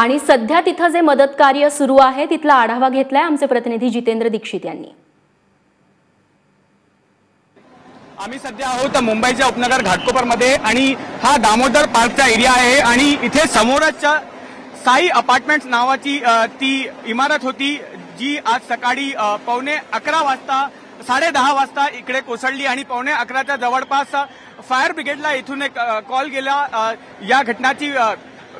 आणि सध्या तिथं जे मदत कार्य सुरू आहे तिथला आढावा घेतलाय आमचे प्रतिनिधी जितेंद्र दीक्षित यांनी. आम्ही सध्या आहोत मुंबईच्या उपनगर घाटकोपरमध्ये आणि हा दामोदर पार्कचा एरिया आहे आणि इथे समोरच साई अपार्टमेंट्स नावाची ती इमारत होती जी आज सकाळी पावणे अकरा वाजता साडे दहा वाजता इकडे कोसळली आणि पावणे अकराच्या जवळपास फायर ब्रिगेडला इथून एक कॉल गेला. या घटनाची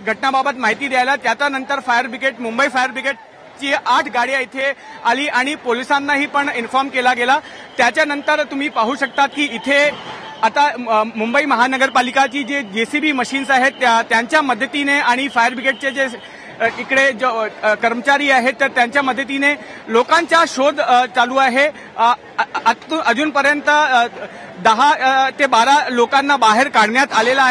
घटनाबाबत माहिती द्यायला त्याच्यानंतर फायर ब्रिगेड मुंबई फायर ब्रिगेडची आठ गाड्या इथे आली आणि पोलिसांनाही पण इन्फॉर्म केला गेला. त्याच्यानंतर तुम्ही पाहू शकता की इथे आता मुंबई महानगरपालिकाची जे जेसीबी मशीन्स आहेत त्या- त्यांच्या मदतीने आणि फायर ब्रिगेडचे जे इकडे जो कर्मचारी आहेत तर त्यांच्या मदतीने लोकांचा शोध चालू आहे. अजूनपर्यंत दहा अ, ते बारा लोकांना बाहेर काढण्यात आलेला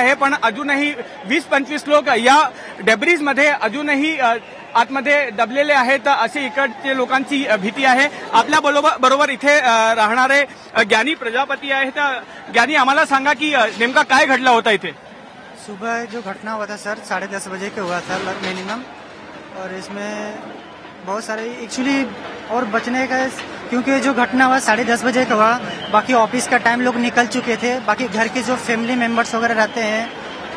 वीस पंचवीस लोक या डेब्रीजमध्ये अजूनही अ, आतमध्ये दबलेले आहेत असे इकडचे लोकांची भीती आहे. आपल्या बरोबर बरोबर इथे राहणारे ज्ञानी प्रजापती ज्ञानी आम्हाला सांगा की नेमका काय घडला होता इथे? सुबह जो घटना हुआ था सर साढ़े दस बजे के हुआ था मिनिमम और इसमें बहुत सारे एक्चुअली और बचने का क्योंकि जो घटना हुआ साढ़े दस बजे का हुआ, बाकी ऑफ़िस का टाइम लोग निकल चुके थे, बाकी घर के जो फैमिली मेंबर्स वगैरह रहते हैं,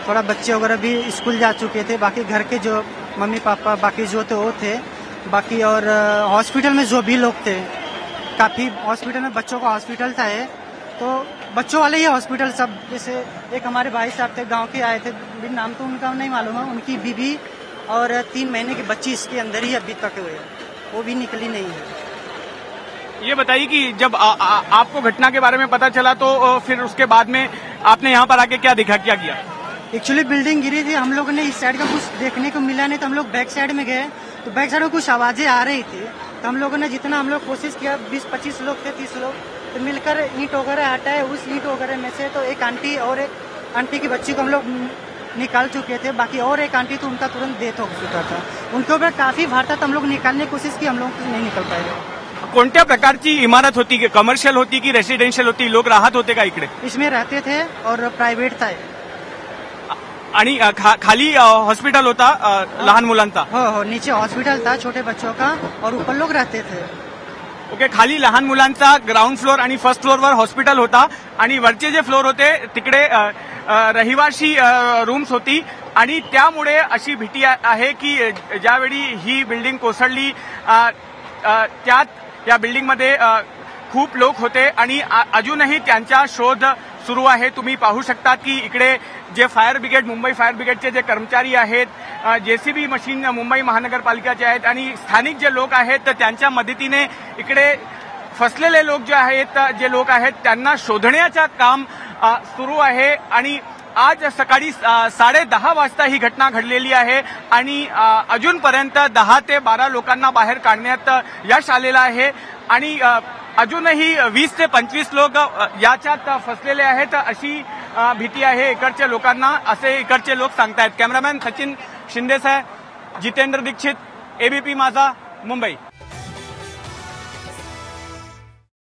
थोड़ा बच्चे वगैरह भी स्कूल जा चुके थे, बाकी घर के जो मम्मी पापा, बाकी जो थे वो थे, बाकी और हॉस्पिटल में जो भी लोग थे, काफ़ी हॉस्पिटल में बच्चों का हॉस्पिटल था तो बच्चों वाले ही हॉस्पिटल सब, जैसे एक हमारे भाई साहब थे, गाँव के आए थे नाम तो उनका नहीं मालूम है, उनकी बीबी और तीन महीने की बच्ची इसके अंदर ही अभी तक हुए वो भी निकली नहीं है। ये बताइए कि जब आ, आ, आपको घटना के बारे में पता चला तो फिर उसके बाद में आपने यहाँ पर आके क्या देखा क्या किया? एक्चुअली बिल्डिंग गिरी थी। हम लोगों ने इस साइड का कुछ देखने को मिला नहीं तो हम लोग बैक साइड में गए। तो बैक साइड में कुछ आवाज़ें आ रही थी। तो हम लोगों ने जितना हम लोग कोशिश किया बीस पच्चीस लोग थे तीस लोग तो मिलकर ईंट वगैरह हटाए उस ईंट वगैरह में से तो एक आंटी और एक आंटी की बच्ची को हम लोग निकाल चुके थे। बाकी और एक आंटी तो उनका तुरंत डेथ हो चुका था। उनके ऊपर काफ़ी भारत हम लोग निकालने की कोशिश की हम लोग नहीं निकल पाए। कोणत्या प्रकारची इमारत होती? की कमर्शियल होती की रेसिडेन्शियल होती? लोक राहत होते का इकडे? इसमें रहते थे और प्राइवेट था। आणि खा, खाली हॉस्पिटल होता लहान मुलांचा? हो हो नीचे हॉस्पिटल था छोटे बच्चों का और ऊपर लोग रहते थे. ओके खाली लहान मुलांचा ग्राउंड फ्लोर आणि फर्स्ट फ्लोअरवर हॉस्पिटल होता. आणि वरचे जे फ्लोर होते तिकडे रहिवाशी रूम्स होती. आणि त्यामुळे अशी भीती आहे की ज्यावेळी ही बिल्डिंग कोसळली त्यात या बिल्डिंगमध्ये खूप लोक होते आणि अजूनही शोध सुरू आहे. तुम्ही पाहू शकता की इकडे जे फायर ब्रिगेड मुंबई फायर ब्रिगेडचे जे कर्मचारी आहेत जेसीबी मशीन मुंबई आणि स्थानिक जे लोक आहेत मदतीने इकडे फसलेले लोक जे आहेत, जे लोक आहेत काम सुरू आणि आज सकाळी साडे दहा वाजता ही घटना घडलेली आहे आणि अजूनपर्यंत दहा ते बारा लोकांना बाहेर काढण्यात यश आलेलं आहे. आणि अजूनही वीस ते पंचवीस लोक याच्यात फसलेले आहेत अशी भीती आहे इकडच्या लोकांना. असे इकडचे लोक सांगतायत. कॅमेरामॅन सचिन शिंदेसाहेब जितेंद्र दीक्षित एबीपी माझा मुंबई.